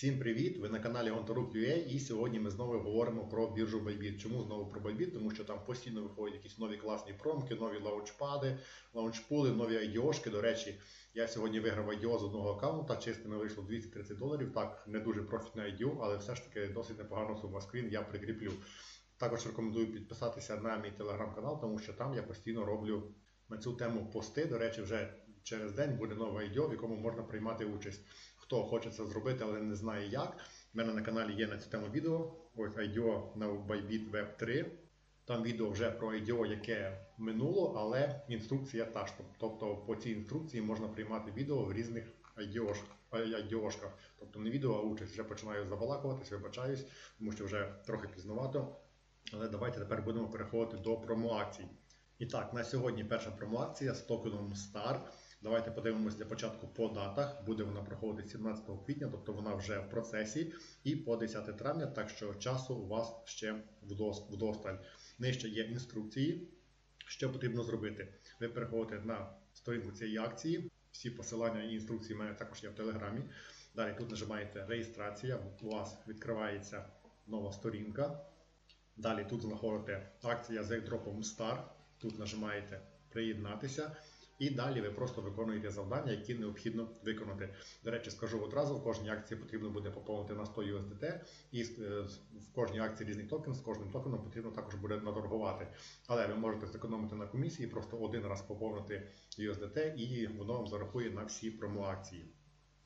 Всім привіт! Ви на каналі Онторук.ua і сьогодні ми знову говоримо про біржу Bybit. Чому знову про Bybit? Тому що там постійно виходять якісь нові класні промки, нові лаунчпади, лаунчпули, нові айдіошки. До речі, я сьогодні виграв IDO з одного аккаунта, чистими вийшло 230 доларів. Так, не дуже профітне IDO, але все ж таки досить непогана сума. Скрін я прикріплю. Також рекомендую підписатися на мій телеграм-канал, тому що там я постійно роблю на цю тему пости. До речі, вже через день буде нове IDO, в якому можна приймати участь. Хто хоче це зробити, але не знає як. У мене на каналі є на цю тему відео. Ось IDO на Bybit Web 3. Там відео вже про IDO, яке минуло, але інструкція та ж. Тобто по цій інструкції можна приймати відео в різних IDO-шках. Тобто не відео, а участь. Вже починаю забалакуватись, вибачаюсь, тому що вже трохи пізнувато. Але давайте тепер будемо переходити до промоакцій. І так, на сьогодні перша промоакція з токеном STAR. Давайте подивимося для початку по датах. Буде вона проходити 17 квітня, тобто вона вже в процесі, і по 10 травня, так що часу у вас ще вдосталь. Нижче є інструкції, що потрібно зробити. Ви переходите на сторінку цієї акції. Всі посилання і інструкції в мене також є в телеграмі. Далі тут нажимаєте реєстрація, у вас відкривається нова сторінка. Далі тут знаходите акція з airdropом Star. Тут нажимаєте приєднатися. І далі ви просто виконуєте завдання, які необхідно виконати. До речі, скажу одразу, в кожній акції потрібно буде поповнити на 100 USDT, і е, в кожній акції різний токен, з кожним токеном потрібно також буде наторгувати. Але ви можете зекономити на комісії, просто один раз поповнити USDT і воно вам зарахує на всі промоакції.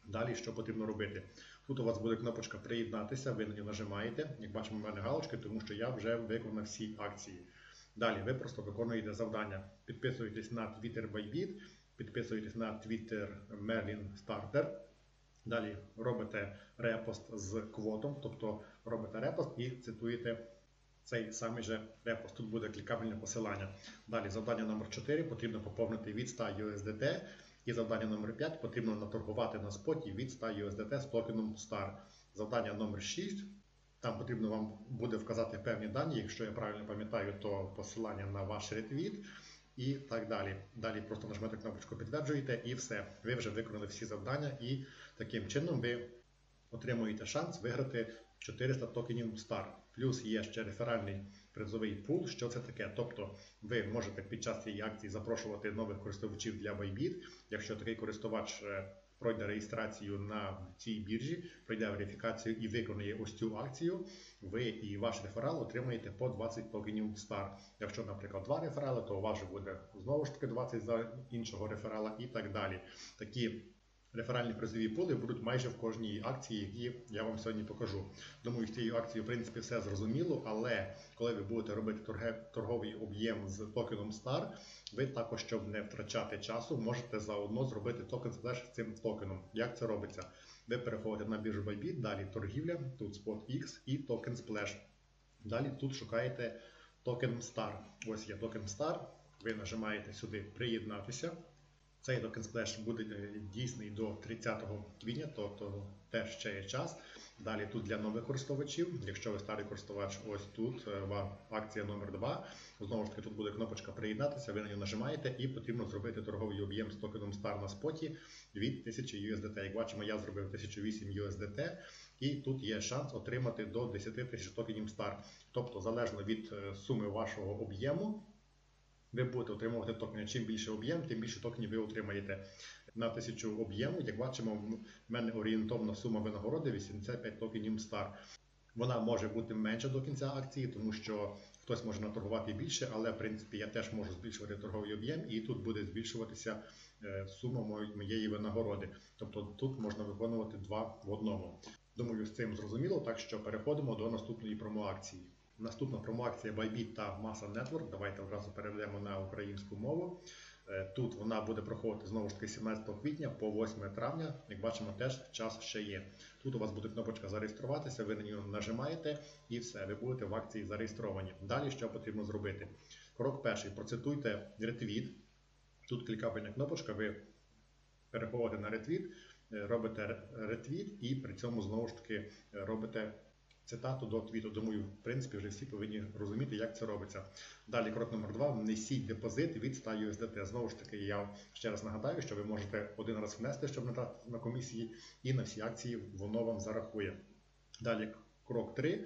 Далі що потрібно робити? Тут у вас буде кнопочка Приєднатися, ви на нього нажимаєте. Як бачимо, в мене галочки, тому що я вже виконав всі акції. Далі ви просто виконуєте завдання. Підписуєтесь на Twitter Bybit, підписуєтесь на Twitter Merlin Starter. Далі робите репост з квотом, тобто робите репост і цитуєте цей самий же репост. Тут буде клікабельне посилання. Далі завдання номер 4 потрібно поповнити від 100 USDT. І завдання номер 5 потрібно наторгувати на споті від 100 USDT з токеном STAR. Завдання номер 6 там потрібно вам буде вказати певні дані, якщо я правильно пам'ятаю, то посилання на ваш ретвіт і так далі. Далі просто нажмете кнопочку підтверджуєте і все. Ви вже виконали всі завдання, і таким чином ви отримуєте шанс виграти 400 токенів STAR. Плюс є ще реферальний призовий пул. Що це таке? Тобто ви можете під час цієї акції запрошувати нових користувачів для Bybit. Якщо такий користувач е, пройде реєстрацію на цій біржі, пройде верифікацію і виконує ось цю акцію, ви і ваш реферал отримаєте по 20 токенів STAR. Якщо, наприклад, два реферали, то у вас буде знову ж таки 20 за іншого реферала і так далі. Такі Реферальні призові пули будуть майже в кожній акції, які я вам сьогодні покажу. Думаю, з цією акцією, в принципі, все зрозуміло, але коли ви будете робити торговий об'єм з токеном STAR, ви також, щоб не втрачати часу, можете заодно зробити токен Splash з цим токеном. Як це робиться? Ви переходите на біржу Bybit, далі торгівля, тут Spot X і токен Splash. Далі тут шукаєте токен STAR. Ось є токен STAR. Ви нажимаєте сюди Приєднатися. Цей токен Splash буде е, дійсний до 30 квітня, тобто теж ще є час. Далі тут для нових користувачів. Якщо ви старий користувач, ось тут е, вам акція номер 2 Знову ж таки, тут буде кнопочка Приєднатися, ви на нього нажимаєте і потрібно зробити торговий об'єм з токеном STAR на споті від 1000 USDT. Як бачимо, я зробив 1008 USDT, і тут є шанс отримати до 10 тисяч токенів STAR. Тобто, залежно від е, суми вашого об'єму ви будете отримувати токени. Чим більше об'єм, тим більше токенів ви отримаєте. На тисячу об'єму, як бачимо, в мене орієнтовна сума винагороди 85 токенів STAR. Вона може бути менша до кінця акції, тому що хтось може наторгувати більше, але в принципі я теж можу збільшувати торговий об'єм, і тут буде збільшуватися е, сума моєї винагороди. Тобто тут можна виконувати два в одному. Думаю, з цим зрозуміло, так що переходимо до наступної промоакції. Наступна промоакція Bybit та Masa Network. Давайте одразу переведемо на українську мову. Е, тут вона буде проходити знову ж таки 17 квітня по 8 травня. Як бачимо, теж час ще є. Тут у вас буде кнопочка зареєструватися, ви на нього нажимаєте і все, ви будете в акції зареєстровані. Далі що потрібно зробити? Крок перший. Процитуйте ретвіт. Тут клікабельна кнопочка, ви переходите на ретвіт, е, робите ретвіт і при цьому знову ж таки робите цитату до твіту. Думаю, в принципі, вже всі повинні розуміти, як це робиться. Далі, крок номер два: внесіть депозит від 100 USDT. Знову ж таки, я ще раз нагадаю, що ви можете один раз внести, щоб не на комісії, і на всі акції воно вам зарахує. Далі, крок 3.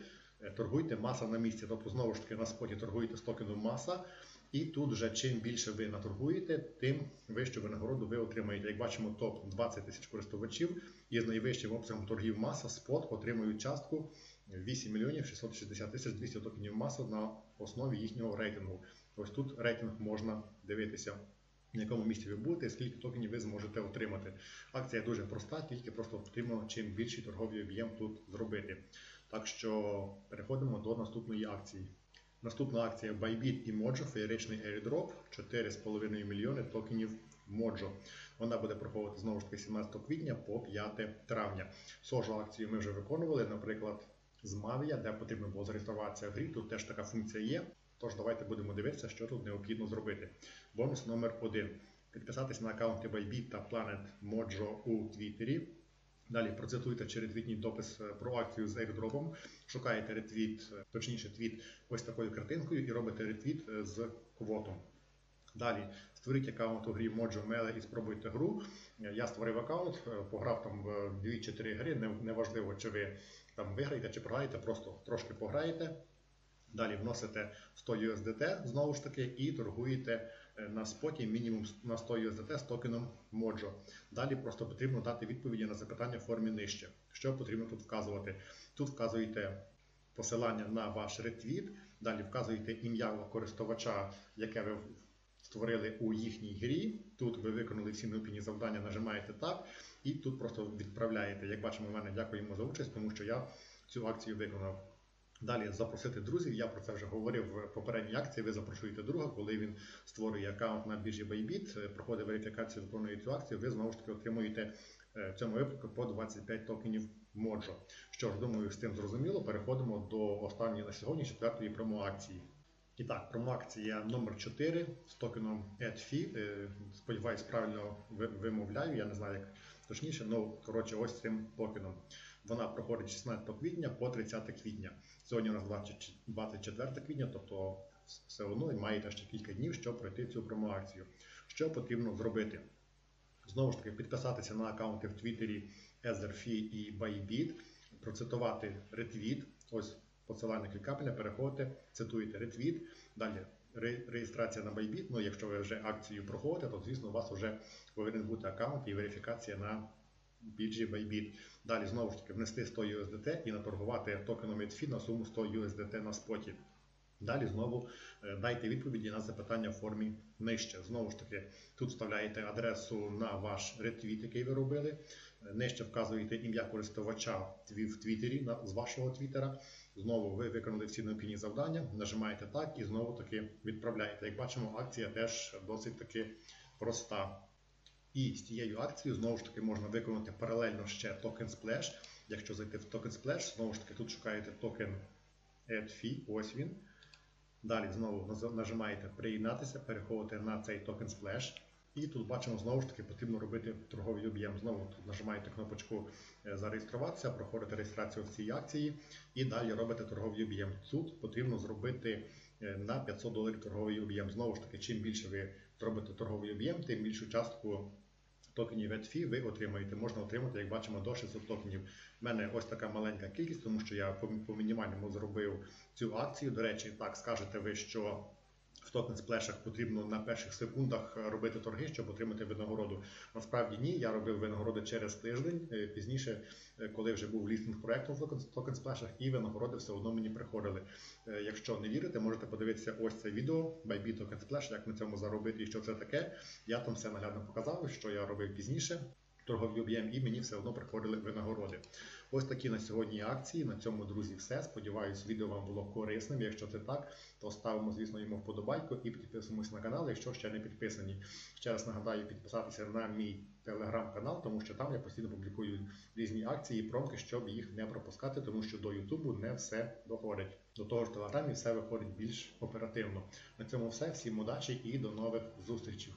Торгуйте маса на місці. Тобто, знову ж таки, на споті торгуєте з токеном маса. І тут вже чим більше ви наторгуєте, тим вищу винагороду ви отримаєте. Як бачимо, топ 20 тисяч користувачів із найвищим обсягом торгів маса спот отримують частку 8 мільйонів 660 тисяч 200 токенів маса на основі їхнього рейтингу. Ось тут рейтинг можна дивитися. На якому місці ви будете, і скільки токенів ви зможете отримати. Акція дуже проста, тільки просто потрібно чим більший торговий об'єм тут зробити. Так що переходимо до наступної акції. Наступна акція Bybit і Mojo, феєричний airdrop, 4,5 мільйони токенів Mojo. Вона буде проходити знову ж таки 17 квітня по 5 травня. Схожу акцію ми вже виконували, наприклад, з Mavia, де потрібно було зареєструватися в грі. Тут теж така функція є. Тож давайте будемо дивитися, що тут необхідно зробити. Бонус номер 1. Підписатись на аккаунти Bybit та Planet Mojo у Твіттері. Далі процитуйте чи ретвітній допис е, про акцію з airdropом, шукаєте ретвіт, е, точніше твіт ось такою картинкою і робите ретвіт е, з квотом. Далі створіть аккаунт у грі Mojo Mele і спробуйте гру. Я створив аккаунт, пограв там в 2 чи 3 гри. Неважливо, чи ви там виграєте чи програєте, просто трошки пограєте. Далі вносите 100 USDT знову ж таки і торгуєте на споті мінімум на 100 USDT з токеном Mojo. Далі просто потрібно дати відповіді на запитання в формі нижче. Що потрібно тут вказувати? Тут вказуєте посилання на ваш ретвіт, далі вказуєте ім'я користувача, яке ви створили у їхній грі. Тут ви виконали всі необхідні завдання, нажимаєте так, і тут просто відправляєте. Як бачимо, в мене дякуємо за участь, тому що я цю акцію виконав. Далі запросити друзів. Я про це вже говорив в попередній акції. Ви запрошуєте друга, коли він створює аккаунт на біржі Bybit, проходить верифікацію, виконує цю акцію. Ви знову ж таки отримуєте в цьому випадку по 25 токенів Mojo. Що ж, думаю, з тим зрозуміло. Переходимо до останньої на сьогодні четвертої промо-акції. І так, промо-акція номер 4 з токеном EdFi. Сподіваюсь, правильно вимовляю. Я не знаю, як точніше, ну коротше, ось цим токеном. Вона проходить 16 квітня по 30 квітня. Сьогодні у нас 24 квітня, тобто все одно маєте ще кілька днів, щоб пройти цю промоакцію. Що потрібно зробити? Знову ж таки, підписатися на аккаунти в Твіттері EtherFi і Bybit, процитувати ретвіт. Ось посилання клікапеля, переходите, цитуєте ретвіт. Далі реєстрація на Bybit. Ну, якщо ви вже акцію проходите, то звісно у вас вже повинен бути аккаунт і верифікація на біржі Bybit. Далі знову ж таки внести 100 USDT і наторгувати токеном ETFI на суму 100 USDT на споті. Далі знову дайте відповіді на запитання в формі нижче. Знову ж таки, тут вставляєте адресу на ваш ретвіт, який ви робили. Нижче вказуєте ім'я користувача в Твіттері з вашого Твіттера. Знову ви виконали всі необхідні завдання, нажимаєте так і знову таки відправляєте. Як бачимо, акція теж досить таки проста. І з цією акцією знову ж таки можна виконати паралельно ще токен Splash. Якщо зайти в токен Splash, знову ж таки тут шукаєте токен AddFi, ось він. Далі знову нажимаєте приєднатися, переходите на цей токен Splash. І тут бачимо, знову ж таки, потрібно робити торговий об'єм. Знову нажимаєте кнопочку зареєструватися, проходите реєстрацію в цій акції і далі робите торговий об'єм. Тут потрібно зробити на 500 доларів торговий об'єм. Знову ж таки, чим більше ви зробите торговий об'єм, тим більшу частку токенів ETFI ви отримаєте. Можна отримати, як бачимо, до 600 токенів. У мене ось така маленька кількість, тому що я по мінімальному зробив цю акцію. До речі, так скажете ви, що в токен сплешах потрібно на перших секундах робити торги, щоб отримати винагороду. Насправді ні, я робив винагороди через тиждень. Пізніше, коли вже був лістинг проекту в токен сплешах, і винагороди все одно мені приходили. Якщо не вірите, можете подивитися ось це відео Bybit Token Splash, як на цьому заробити і що це таке. Я там все наглядно показав, що я робив пізніше. Торговий об'єм і мені все одно приходили винагороди. Ось такі на сьогодні акції. На цьому, друзі, все. Сподіваюсь, відео вам було корисним. Якщо це так, то ставимо, звісно, йому вподобайку і підписуємось на канал, якщо ще не підписані. Ще раз нагадаю, підписатися на мій телеграм-канал, тому що там я постійно публікую різні акції і промки, щоб їх не пропускати, тому що до Ютубу не все доходить. До того ж, телеграмі все виходить більш оперативно. На цьому все. Всім удачі і до нових зустрічей.